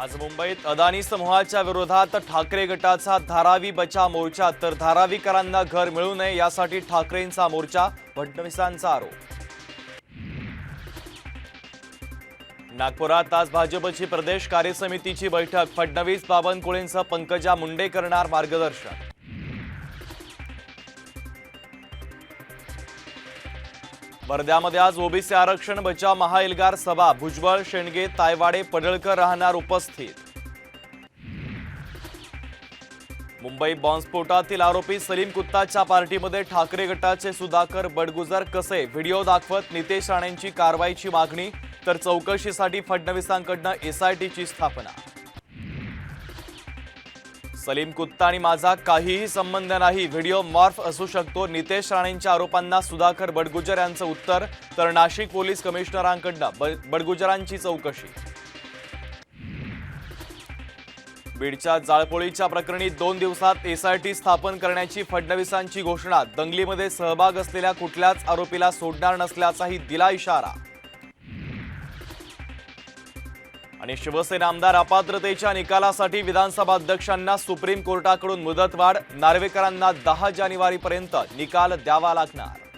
आज मुंबईत अदानी समूहाच्या विरोधात ठाकरे गटाचा धारावी बचा मोर्चा तर धारावीकरांना घर मिळू नये यासाठी ठाकरेंचा मोर्चा फडणवीसांचा आरोप. नागपुरात आज भाजपची प्रदेश कार्यसमितीची बैठक फडणवीस बावनकुळेंसह पंकजा मुंडे करणार मार्गदर्शन. वर्ध्यामध्ये आज ओबीसी आरक्षण बचाव महाएल्गार सभा. भुजबळ शेंडगे तायवाडे पडळकर राहणार उपस्थित. मुंबई बॉम्बस्फोटातील आरोपी सलीम कुत्ताच्या पार्टीमध्ये ठाकरे गटाचे सुधाकर बडगुजर कसे? व्हिडिओ दाखवत नितेश राणेंची कारवाईची मागणी तर चौकशीसाठी फडणवीसांकडनं एसआयटीची स्थापना. सलीम कुत्ता आणि माझा काहीही संबंध नाही. व्हिडिओ मॉर्फ असू शकतो. नितेश राणेंच्या आरोपांना सुधाकर बडगुजर यांचं उत्तर तर नाशिक पोलीस कमिशनरांकडनं. ब- बडगुजरांची चौकशी. बीडच्या जाळपोळीच्या प्रकरणी दोन दिवसात एसआयटी स्थापन करण्याची फडणवीसांची घोषणा. दंगलीमध्ये सहभाग असलेल्या कुठल्याच आरोपीला सोडणार नसल्याचाही दिला इशारा. आणि शिवसेना आमदार अपात्रतेच्या निकालासाठी विधानसभा अध्यक्षांना सुप्रीम कोर्टाकडून मुदतवाढ नार्वेकरांना दहा जानेवारीपर्यंत निकाल द्यावा लागणार.